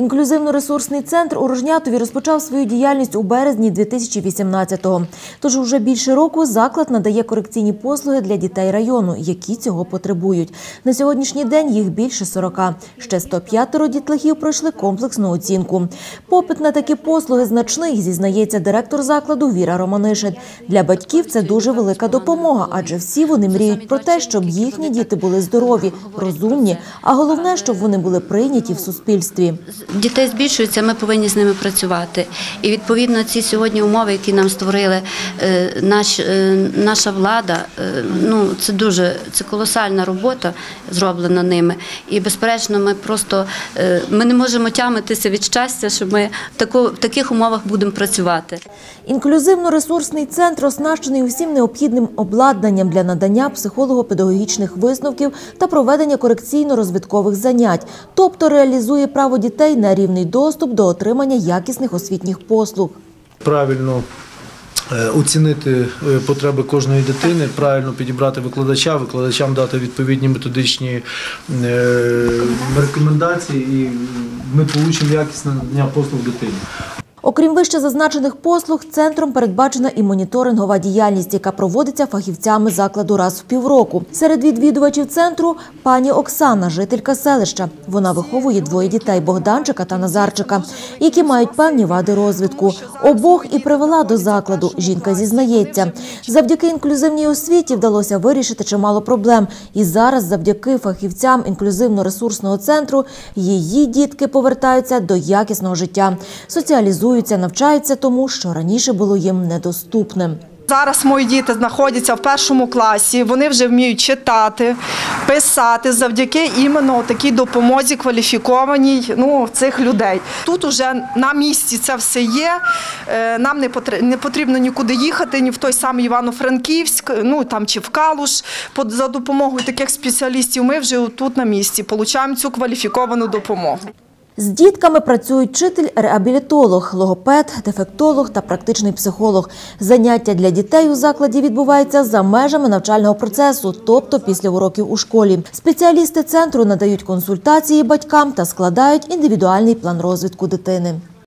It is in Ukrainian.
Інклюзивно-ресурсний центр у Рожнятові розпочав свою діяльність у березні 2018-го. Тож уже більше року заклад надає корекційні послуги для дітей району, які цього потребують. На сьогоднішній день їх більше 40. Ще 105 дітлахів пройшли комплексну оцінку. Попит на такі послуги значний, зізнається директор закладу Віра Романишин. Для батьків це дуже велика допомога, адже всі вони мріють про те, щоб їхні діти були здорові, розумні, а головне, щоб вони були прийняті в суспільстві. Дітей збільшується, ми повинні з ними працювати. І відповідно ці сьогодні умови, які нам створили е, наш, е, наша влада, е, ну це дуже це колосальна робота зроблена ними. І безперечно, ми просто ми не можемо тямитися від щастя, що ми в, таку, в таких умовах будемо працювати. Інклюзивно-ресурсний центр оснащений усім необхідним обладнанням для надання психолого-педагогічних висновків та проведення корекційно-розвиткових занять, тобто реалізує право дітей на рівний доступ до отримання якісних освітніх послуг. правильно е, оцінити е, потреби кожної дитини, правильно підібрати викладача, викладачам дати відповідні методичні е, рекомендації, і ми отримаємо якісне послуг дитині. Окрім вище зазначених послуг, центром передбачена і моніторингова діяльність, яка проводиться фахівцями закладу раз в півроку. Серед відвідувачів центру пані Оксана, жителька селища. Вона виховує двоє дітей Богданчика та Назарчика, які мають певні вади розвитку. Обох і привела до закладу. Жінка зізнається, завдяки інклюзивній освіті вдалося вирішити чимало проблем. І зараз, завдяки фахівцям інклюзивно-ресурсного центру, її дітки повертаються до якісного життя, соціалізуються, навчаються тому, що раніше було їм недоступним. Зараз мої діти знаходяться в першому класі. Вони вже вміють читати, писати завдяки іменно такій допомозі кваліфікованій ну, цих людей. Тут уже на місці це все є. Е, Нам не потр- потрібно нікуди їхати, ні в той самий Івано-Франківськ, ну там чи в Калуш. За допомогою таких спеціалістів ми вже тут на місці отримуємо цю кваліфіковану допомогу. З дітками працюють вчитель-реабілітолог, логопед, дефектолог та практичний психолог. Заняття для дітей у закладі відбуваються за межами навчального процесу, тобто після уроків у школі. Спеціалісти центру надають консультації батькам та складають індивідуальний план розвитку дитини.